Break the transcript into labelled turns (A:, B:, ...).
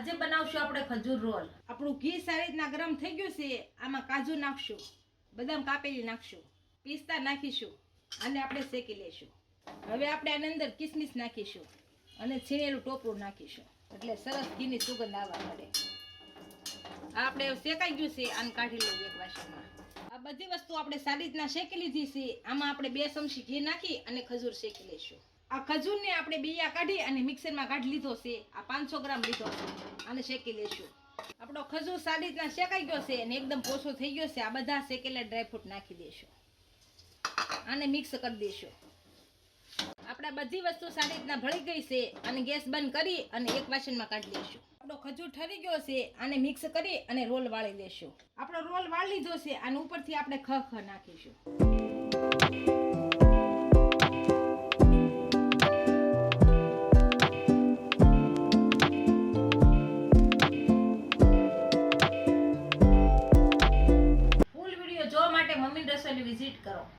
A: આજે બનાવશું આપણે ખજૂર રોલ.
B: આપણું ઘી સારી રીતના ગરમ થઈ ગયું છે, આમાં કાજુ નાખશું, બદામ કાપેલી નાખશું, પિસ્તા નાખીશું અને આપણે શેકી લેશું હવે આપણે આની અંદર કિસમિસ નાખીશું અને છીણેલું ટોપરું નાખીશું. એટલે સરસ ઘીની સુગંધ આવવા મળે આપણે શેકાઈ ગયું છે, આને કાઢી લઈએ એક વાસણમાં. આ બધી વસ્તુ આપણે સારી રીતના શેકી લીધી છે, આમાં આપણે બે ચમચી ઘી નાખી અને ખજૂર શેકી લઈશું. આ ખજૂરને આપણે બિયા કાઢી અને મિક્સરમાં કાઢી લીધો છે, આ પાંચસો ગ્રામ લીધો છે, આને શેકી લઈશું. આપણો ખજૂર સારી રીતના શેકાઈ ગયો છે અને એકદમ પોસો થઈ ગયો છે, આ બધા શેકેલા ડ્રાયફ્રૂટ નાખી દઈશું. આને મિક્સ કરી આપણે બધી વસ્તુ સારી રીતના ભળી ગઈ છે અને ગેસ બંધ કરી અને એક વાસણમાં કાઢી દઈશું આપણો ખજૂર ઠરી ગયો છે, આને મિક્સ કરી અને રોલ વાળી લેશું આપણો રોલ વાળી લીધો છે અને ઉપરથી આપણે ખ ખ નાખીશું.
A: ફૂલ વીડિયો જોવા માટે મમ્મી રસોઈની વિઝિટ કરો.